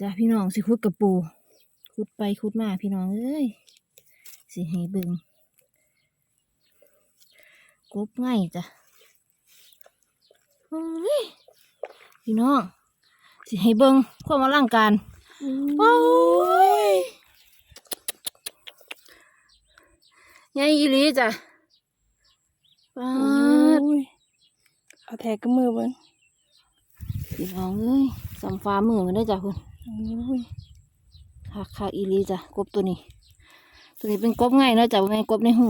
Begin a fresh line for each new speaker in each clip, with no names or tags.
จ้าพี่น้องสิคุดกับปู คุดไปคุดมาพี่น้องเอ้ยสิให้เบิ่งกบง่ายจ้ะเฮ้ยพี่น้องสิให้เบิ่งความอลังการโอ้ยใหญ่อีหลีจ้ะปาด
เอาแทกกับมือเบิ้ง
พี่น้องเอ้ยสำฟ้ามือมันได้อจ้ะคุณ
อุ้ย
ค่ะค่ะอีลีจ้ะกบตัวนี้ ตัวนี้เป็นกบง่ายเนาะจ้ะบ่แม่นกบในหู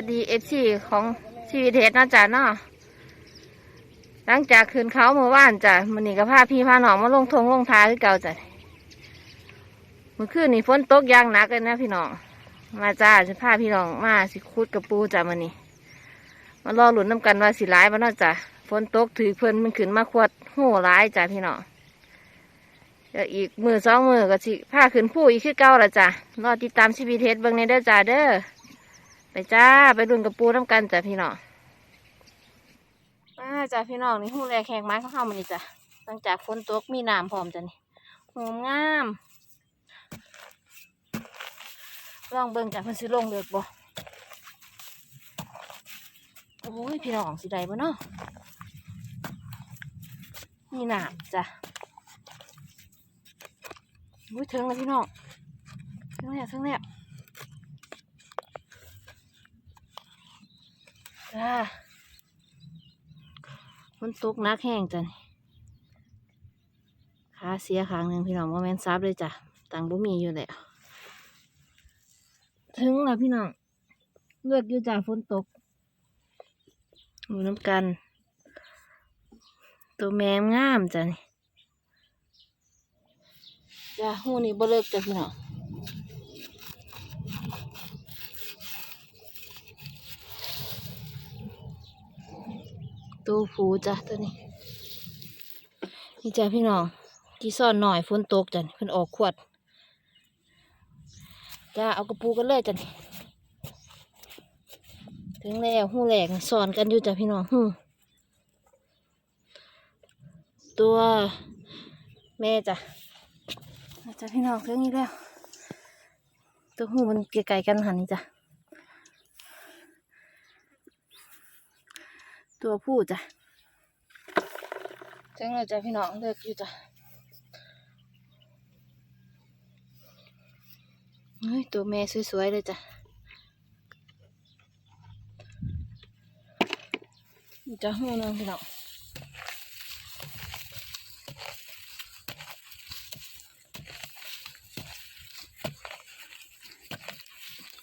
สดีเอฟซีของชีวิตเทสนะจ้าเนาะหลังจากคืนเขาเมื่อวานจ้ะมันนี่ก็พาพี่พาน้องมาลงทงลงทาคือเก่าจ้ะเมื่อคืนนี่ฝนตกยางหนักเลยนะพี่น้องมาจ้าจะพาพี่น้องมาสิคุดกับปูจ้ะมันนี่มารอหลุนน้ำกันว่าสิร้ายบ้านาจ้ะฝนตกถือเพลินมันขึ้นมาขวดหูร้ายจ้ะพี่น้องเดี๋ยวอีกมือสองมือก็สิพาขึ้นผู้อีกคือเก่าละจ้ะรอติดตามชีวิตเทสเบิ่งในเด้อจ้าเด้อ ไปจ้าไปดุนกับปูน้ำกันจ้ะพี่น้องมาจ้ะพี่น้องนี่หูแรกแขกไม้เขาเข้ามานี่จ้ะหลังจากฝนตกมีน้ำพร้อมจ้ะนี่หอมงามลองเบิ่งจากเพิ่นสิลงเลือกบ่โอ้ยพี่น้องสิได้บ่เนาะมีน้ำจ้ะอุ้ยเถึงแล้วพี่น้องเถึงแล้วถึงแล้ว จ้ามันตกนักแห้งจ้ะนี่ขาเสียขางหนึ่งพี่น้องว่าแม่นซับเลยจ้ะตังบ่มีอยู่แล้วถึงแล้วพี่น้องเลือดอยู่จากฝนตกดูน้ำกัน ตัวแมมงามจ้ะนี่จ้ะหูนี่บ่เลิกจ้ะพี่น้อง ตัวผูจ้ะตัวนี้ นี่จ้ะพี่น้องที่ซ่อนหน่อยฝนตกจ้ะนี่เพิ่นออกขวดจ้าเอากระปูกันเลยจ้ะนี่ถึงแล้วหูแหลกสอนกันอยู่จ้ะพี่น้องหูตัวแม่จ้ะจ้ะพี่น้องถึงนี้แล้ว ตัวหูมันไกลๆกันหันนี่จ้ะ ตัวผู้จ้ะถึงแล้วจ้ะพี่น้องเลิกอยู่จ้ะเฮ้ยตัวแม่สวยๆเลยจ้ะนี่จะหูนึงพี่น้อง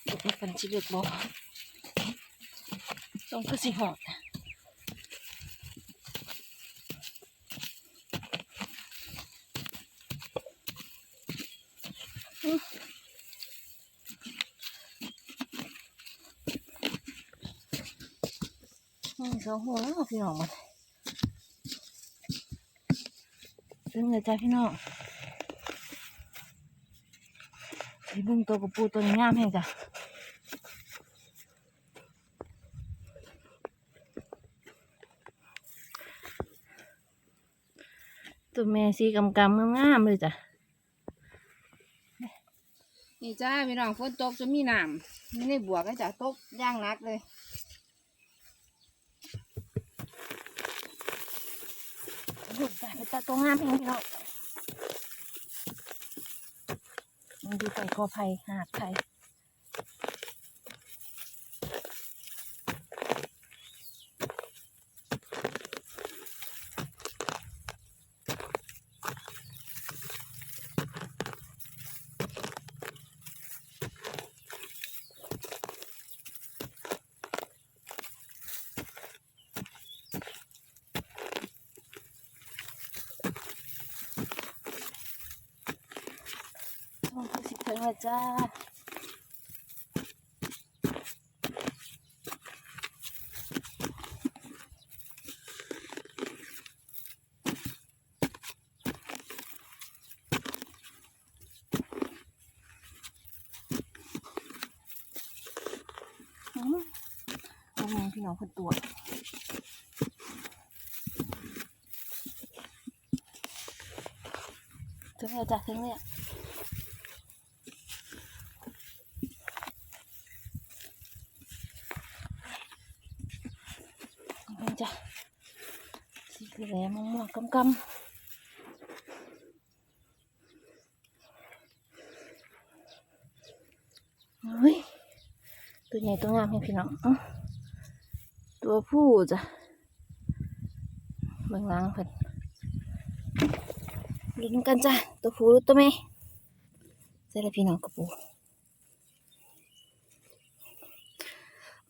ดูมันเป็นชีวิตบ่ต้องคือสิหอดนี่ สองหัวแล้วพี่น้องมันซึ่งเลยจ้ะพี่น้องไอ้บุ้งตัวกระปูตัวนี้งามแห้งจ้ะตัวแม่สีกำกำงามๆเลยจ้ะนี่จ้าพี่น้องฝนตกจะมีน้ำไม่ได้บวกก็จะตกย่างนักเลย ดจ้ะเป็นตาตัวงามเพียงพี่น้องมันดูไปกอไผ่หาดไผ่โอ้ยสิเพิ่งละจ้าอืมโอ้โหพี่น้องคนตัวถึงแล้วจ้ะถึงแล้ว นี่จ้ะสี แหลมม่วงๆกำๆเฮ้ยตัวใหญ่ตัวงามพี่น้องอ๋อตัวผู้จ้ะเบื้องหลังเพิ่นลุ้นกันจ้ะตัวผู้ตัวแม่ใส่ละพี่น้องกระปู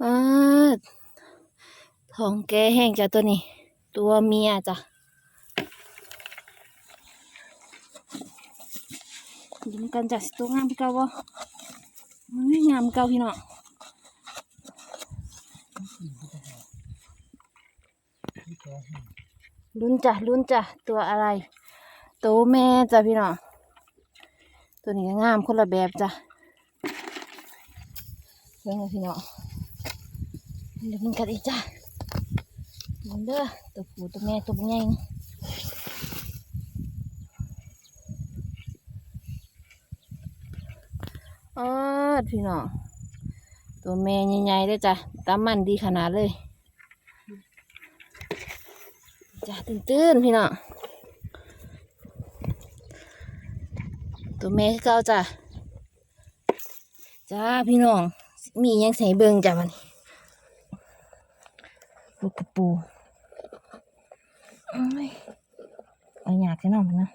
อ่าท้องแกแห้งจ้ะตัวนี้ ตัวเมียจ้ะยิ้มกันจ้ะสิตัวงามพี่เก่าบ่อุ้ยงามเก่าพี่เน้องลุ้นจ้ะลุ้นจ้ะตัวอะไร ตัวแม่จ้ะพี่เน้องตัวนี้งามคนละแบบจ้ะเรื่องพี่น้องเดี๋ยวมันกัดอีกจ้ะ เบิ่งเด้อตัวผู้ตัวแม่ตัวใหญ่อ๋อพี่น้องตัวแม่ใหญ่ๆเด้อจ้ะตามมันดีขนาดเลยจ้ะตื่นๆพี่น้องตัวแม่เก่าจ้ะจ้าพี่น้องมียังใส่เบิงจ้ะมันลูกกระปู เอาอยากจะนอนนนะ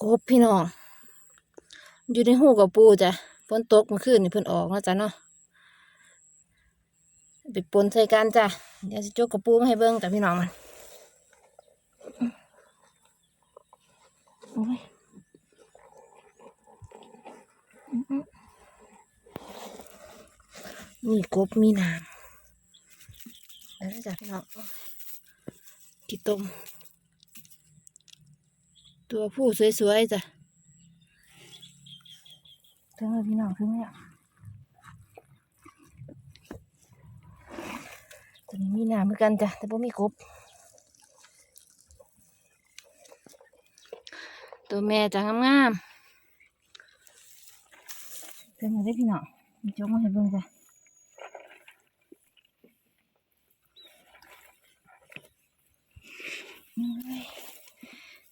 กบพี่น้อง อยู่ในหูกับปูจ้ะฝนตกเมื่อคืนนี่เพิ่นออกเนาะจ้ะเนาะไปปนใส่กันจ้ะเดี๋ยวสิจกกับปูมาให้เบิ่งจ้ะพี่น้องมันโอ้ยอื้อหือ มีกบมีน้ำแล้วจ้ะพี่น้องกี่ต้มตัวผู้สวยๆจ้ะถึงแล้วพี่น้องถึงแล้วตัวนี้มีน้ำเหมือนกันจ้ะ แต่บ่มีกบ ตัวแม่จ้ะงามๆถึงแล้วเด้อพี่น้องมีจกมาให้เบิ่งจ้ะ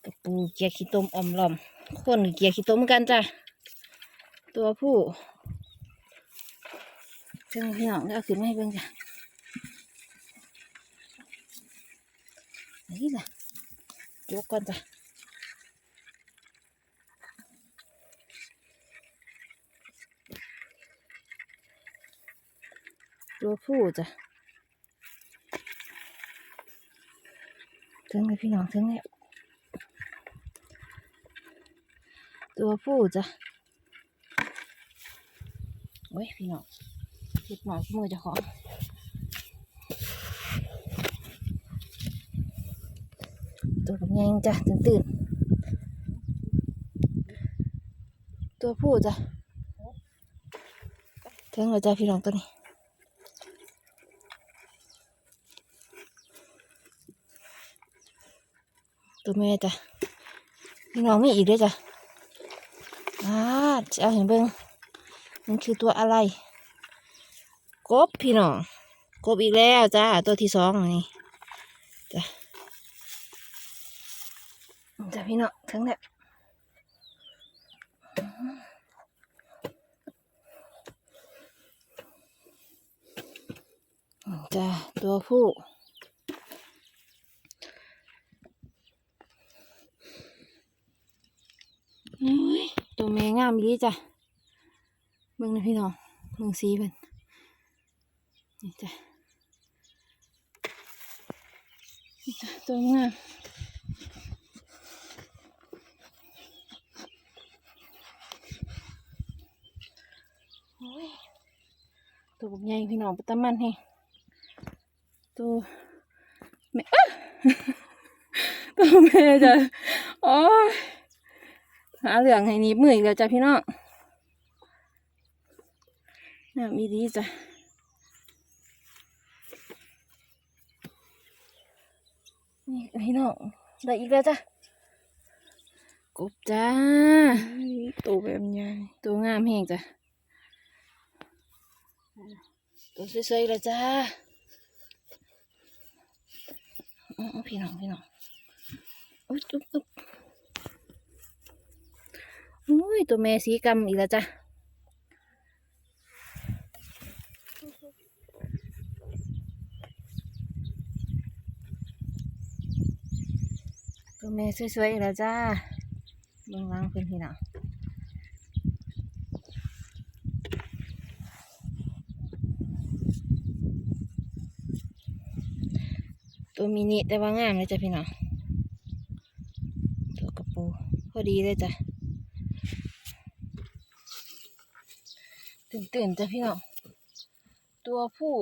กระปูเกียร์ขี้ต้มอมลอม คนเกียร์ขี้ต้มกันจ้ะ ตัวผู้เจ้าพี่น้องเอาขึ้นมาให้เบิ่งจ้ะนี่จ้ะยกก่อนจ้ะตัวผู้จ้ะ ถึงเลยพี่น้องถึงแล้วตัวผู้จ้ะโอ้ยพี่น้องคิดหน่อยมือจะขอตัวกับยังจ้ะตื่นตื่นตัวผู้จ้ะถึงแล้วจ้ะพี่น้องตัวนี้ ตัวแม่จ้ะพี่น้องมีอีกด้วยจ้ะอ่าจะเอาเห็นเบิ้งมันคือตัวอะไร กบพี่น้องกบอีกแล้วจ้าตัวที่สองนี่จ้ะจ้ะพี่น้องทั้งนั้นจ้ะตัวผู้ อุ้ยตัวแม่งามดีจ้ะเบิ่งนะพี่น้องเบิ่งสีเพิ่นนี่จ้ะนี่จ้ะตัวงามโอ้ยตัวบักใหญ่พี่น้องปตะมันให้ตัวแม่ตัวแม่จ้ะโอ้ย หาเหลืองให้หนี้มืออีกแล้วจ้ะพี่น้องน่ามีดีจ้ะนี่พี่น้องได้อีกแล้วจ้ะกบจ้า
ตัวแบบใหญ่
ตัวงามแห้งจ้ะตัวสวยๆแล้วจ้าอ๋อพี่น้องพี่น้องอุ๊ยอุ๊บอุ๊บ อุ้ยตัวแม่สีกำอีกแล้วจ้ะตัวแม่สวยๆอีกแล้วจ้าเบิ่งล้างเพื่อนพี่หน้อตัวมินิแต่ว่างามเลยจ้ะพี่น้องตัวกระปูพอดีเลยจ้ะ ตื่นตื่นจ้ะพี่น้อง ตัวผู้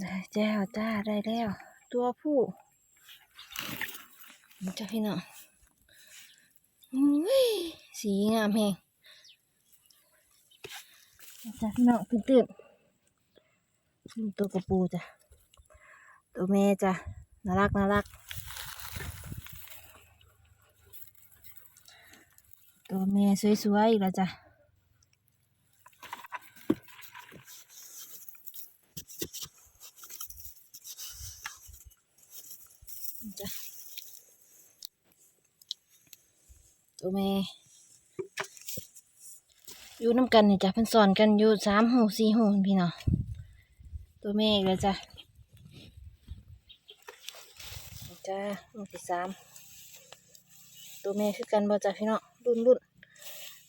ได้แล้วจ้าได้แล้ว ตัวผู้จ้ะพี่น้องสีงามแฮงจ้ะพี่น้องตื่นตื่นตัวกระปูจ้ะ ตัวแม่จ้ะ น่ารักน่ารัก ตัวแม่สวยๆอีกแล้วจ้ะตัวแม่อยู่น้ำกันนี่จ้ะเพิ่นสอนกันอยู่สามหูสี่หูพี่น้องตัวแม่อีกแล้วจ้ะจ้าหูที่สามตัวแม่คือกันบ่จ้ะพี่น้อง รุ่นรุ่น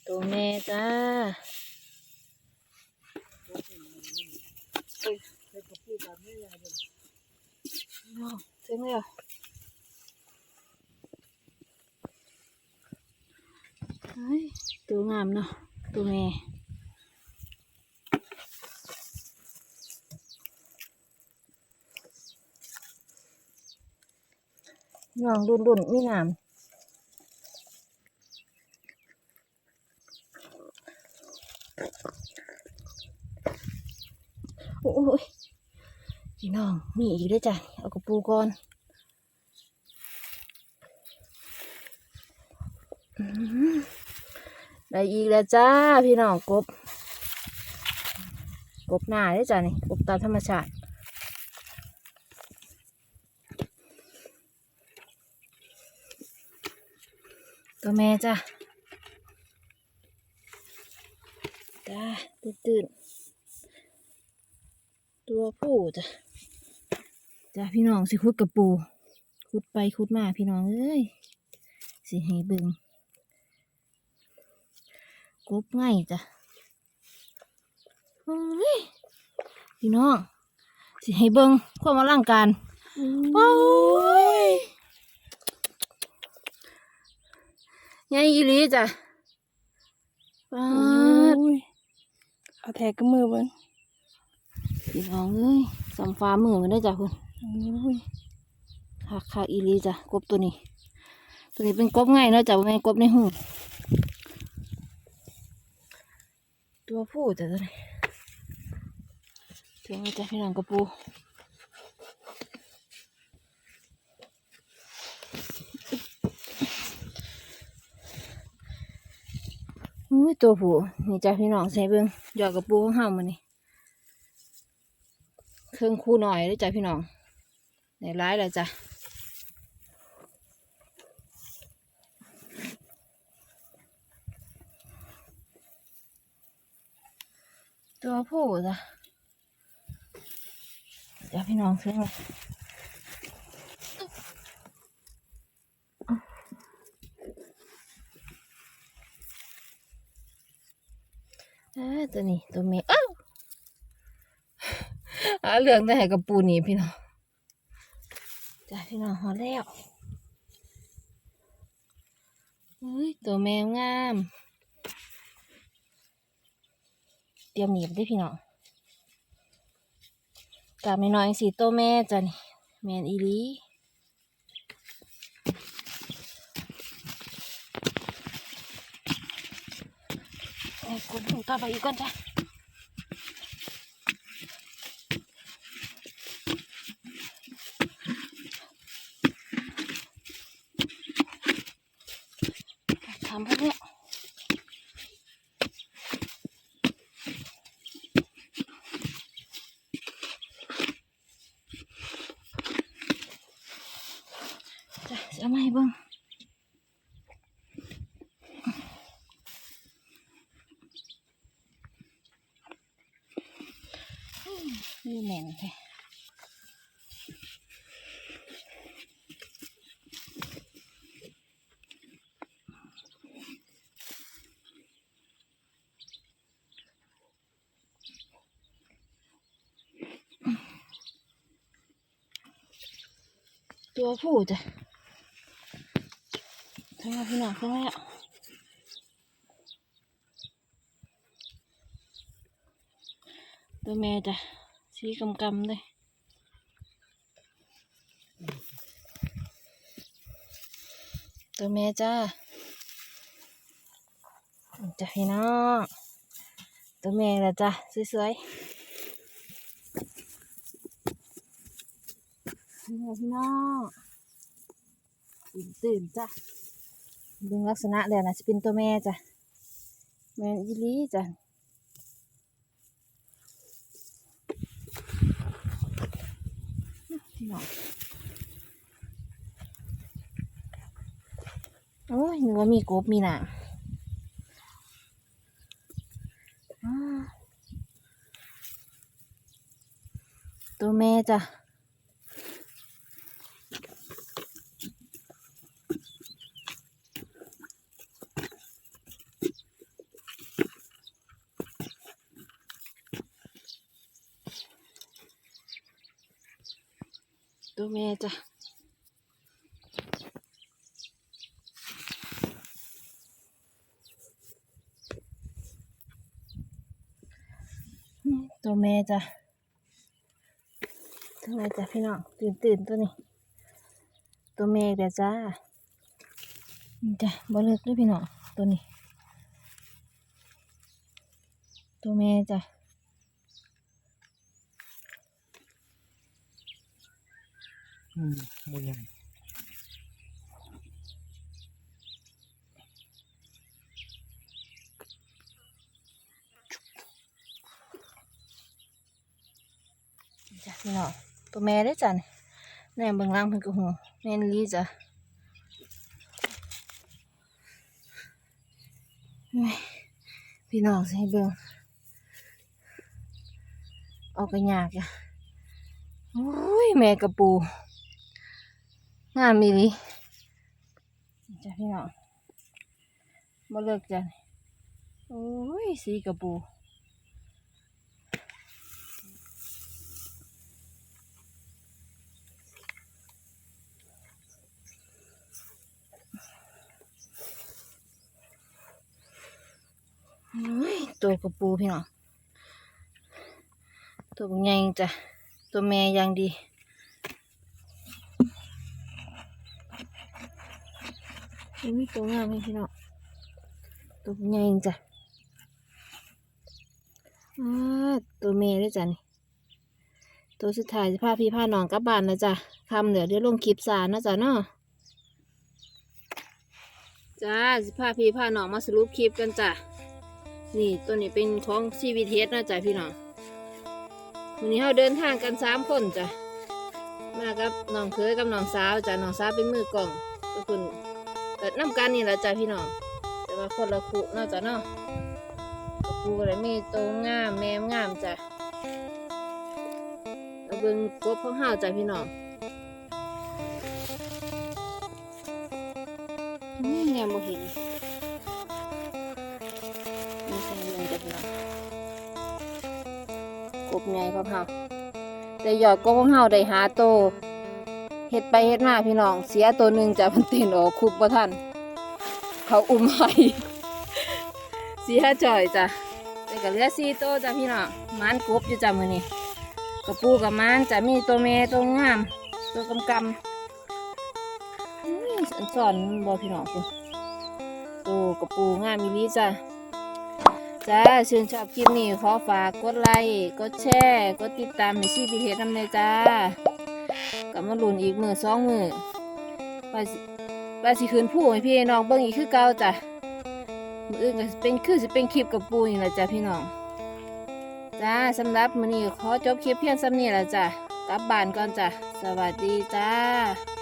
ตัวแม่จ้าเอ้ยน้องถึงแล้วเฮ้ตัวงามเนาะตัวแม่น้องดุนดุนๆมีน้ำ โอ้ยพี่น้องมีอีกด้วยจ้ะเอากระปูก่อนอได้อีกแล้วจ้าพี่น้องกบ กบหน้าได้จ้ะนี่กบตามธรรมชาติตัวแม่จ้ะจ้าตื่นตื่น ตัวผู้จ้ะจ้าพี่น้องสิคุดกับปูคุดไปคุดมาพี่น้องเอ้ยสิให้เบิ่งกบง่ายจ้ะเฮ้ยพี่น้องสิให้เบิงความอลังการโอ้ยใหญ่อีลีจ้ะ
โอ้ยเอาแทกกับมือเบิ่ง
พี่น้องเอ้ยสำฟ้ามือมันได้อจ้ะคุณ
โอ้ย
คักคักอีหลีจ้ะกบตัวนี้ ตัวนี้เป็นกบง่ายเนาะจ้ะบ่แม่นกบในหูตัวผู้จ้ะตัวนี้สียงมาจากพี่น้องกระปูอุ้ยตัวผู้นี่จ้ะพี่น้องใส่เบิ้งหยอกกระปูของเฮามานี่ เครื่องคู่หน่อยเลยจ้ะพี่น้องได้ร้ายแล้วจ้ะตัวผู้จ้ะเดี๋ยวพี่น้องซื้อมาเอ้ยตัวนี้ตัวเมียอ้า หาเรื่องได้ให้กระปูหนี่พี่น้องจ้ะพี่น้องหอแล้วเฮ้ยตัวแมวงาม เตรียมหนีบได้พี่น้องกาไม่น้อยสีโตวแม่จ้ะนี่แมนอีลีไอ้กดหูต่อไปอีกก่อนจ้ะ ทำพวกเนี้ยจ้ะจะเอามาให้เบิ่งอืมนี่แน่นแท้ ตัวผู้จ้ะทั้งหมพี่น้องทั้งแล้วตัวแม่จ้ะสีกำกำเลยตัวแม่จ้าจ้ะพี่น้องตัวแม่ละจ้ะสวยๆ พี่น้องพี่น้องตื่นตื่นจ้ะเบิ่งลักษณะแล้วนะจะเป็นตัวแม่จ้ะแม่นอีหลีจ้ะพี่น้องโอ้ยนึกว่ามีกบมีหนังตัวแม่จ้ะ ม่จ้ะตัวแม่จ้ะตัวแม่จ้ะพี่น้องตื่นตื่นตัวนี้ ตัวแม่เดี๋ยวจ้าจ้ะบ่เลิกเลยพี่น้องตัวนี้ ตัวแม่จ้ะ
อืมบ่ใหญ่
จ้ะพี่น้องตัวแม่ได้อจ้ะนี่แม่เบิ่งล่างเพิ่นก็หูแม่นลีจ้ะเฮ้ยพี่น้องสิให้เบิ่งเอากระยากจ้ะโอ้ยแม่กระปู งามมีหลีจ้ะพี่น้องบ่เลิกจ้ะโอ้ย สีกระปูโอ้ยตัวกระปูพี่น้องตัวเป็นไงจ้ะตัวแม่ยังดี อุ้ยตัวงามเลยพี่น้องตัวเป็นไงจ้ะตัวแม่ด้วยจ้ะนี่ตัวสุดท้ายสิพาพี่พาน้องกลับบ้านนะจ้ะคำเดี๋ยวเดี๋ยวลงคลิปสารนะจ๊ะเนาะจ้าสิพาพี่พาน้องมาสรุปคลิปกันจ้ะนี่ตัวนี้เป็นของชีวิตเทสนะจ๊ะพี่น้องวันนี้เราเดินทางกันสามคนจ้ะมากับน้องเคยกับน้องสาวจ้ะน้องสาวเป็นมือกล่องก็คุณ ดน้ำกันนี่แหละจ้ะพี่น้องแต่ว่าคนละคุเนาะจ้ะเนาะกระปูอะไรมีโตงามแมมงามจ้ะเอาเบิ่งกบของเฮาจ้ะพี่น้องนี่แนวบ่เห็นนี่ใช่เรื่องจ้ะพี่น้องกบใหญ่ของเฮาแต่หยอดกบของเฮาได้หาโต เฮ็ดไปเฮ็ดมาพี่น้อง เสียตัวหนึ่งจะมันเต้นออกคุบบ่ทันเขาอุ้มให้เสียจ่อยจ้ะแต่ก็เหลือสี่โตวจ้ะพี่น้องมานกบอยู่จ้ะมื้อนี้กระปูกับมันจะมีตัวเมตัวงาม ตัวกำกำอุ้ยอันสอนบอพี่น้องคุณตัวกระปูงามมีลีจ้ะจ้าชื่นชอบคลิปนี้ขอฝากกดไลค์กดแชร์กดติดตามให้ชีพีเทสทำเลยจ้า กับมาลุนอีกมือสองมือว่าสิว่าสิคืนผู้ให้พี่น้องเบิ่งอีกคือเก่าจ้ะมืออื่นก็เป็นคือสิเป็นคลิปกับปูนี่แหละจ้ะพี่น้องจ้าสำหรับมื้อนี้ขอจบคลิปเพียงสำนี้แหละจ้ะกลับบ้านก่อนจ้ะสวัสดีจ้า